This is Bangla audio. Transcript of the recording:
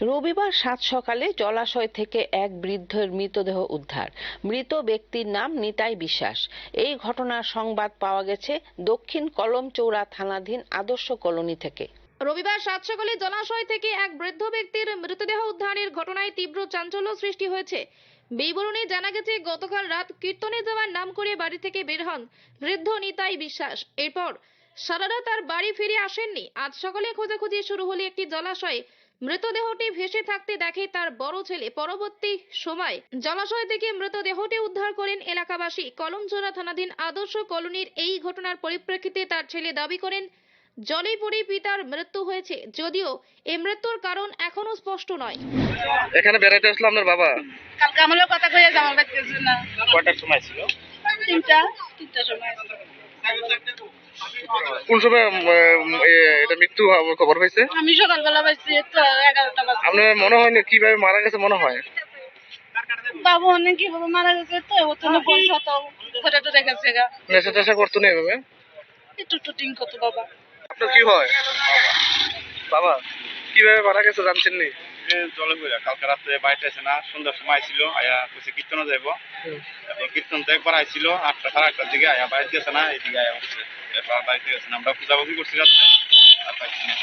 রবিবার সাত সকালে জলাশয় থেকে এক বৃদ্ধের মৃতদেহ উদ্ধার। মৃত ব্যক্তির নাম নিতাই বিশ্বাস। এই ঘটনার সংবাদ পাওয়া গেছে দক্ষিণ কলমচৌড়া থানাধীন আদর্শ কলোনি থেকে। রবিবার সাত সকালে জলাশয় থেকে এক বৃদ্ধ ব্যক্তির মৃতদেহ উদ্ধারের ঘটনায় তীব্র চাঞ্চল্য সৃষ্টি হয়েছে। বিবরণে জানা গেছে, গতকাল রাত কীর্তনে যাওয়ার নাম করে বাড়ি থেকে বের হন বৃদ্ধ নিতাই বিশ্বাস। এরপর সারারা তার বাড়ি ফিরে আসেননি। আজ সকালে খোঁজাখুঁজি শুরু হলে একটি জলাশয়ে মৃতদেহটি ভেসে থাকতে দেখে তার বড় ছেলে পরবর্তী সময় জলাশয় থেকে মৃতদেহটি উদ্ধার করেন এলাকাবাসী। কলমচোরা থানাধীন আদর্শ কলোনির এই ঘটনার পরিপ্রেক্ষিতে তার ছেলে দাবি করেন জলে পড়ে পিতার মৃত্যু হয়েছে। যদিও এ মৃত্যুর কারণ এখনও স্পষ্ট নয়। এখানে বেড়াইতে আসলো আপনার বাবা? কালকে আমার কথা কইয়া জামা বাদ গেছে না। কয়টার সময় ছিল? তিনটা তিনটা সময়। কোন সময় এটা মৃত্যু খবর হয়েছে? আমি সকালবেলা পাইছি তো এগারোটা আপনার মনে হয় না কীভাবে মারা গেছে মনে হয়? বাবু অনেক কীভাবে মারা গেছে তো ও তো না বলছো তো ঘরে তো রেখেছে গা। নেশা টেশা করতো না এভাবে? একটু টুটিং কত বাবা। আপনার কি হয়? বাবা? কীভাবে মারা গেছে জানছেন নি? জলে বইয়া কালকে রাত্রে বাড়িতে আছে না, সন্ধ্যার সময় আইছিল, আয়া কইছে কীর্তনে যাইব। কীর্তন তো একবার আইছিল, আটটা সাড়ে আটটার দিকে আয়া বাড়িতে গেছে না, এইদিকে আয়া হচ্ছে। এরপর বাড়িতে গেছে না, আমরা পূজা পুজি করছি রাত্রে, আর পাইছি না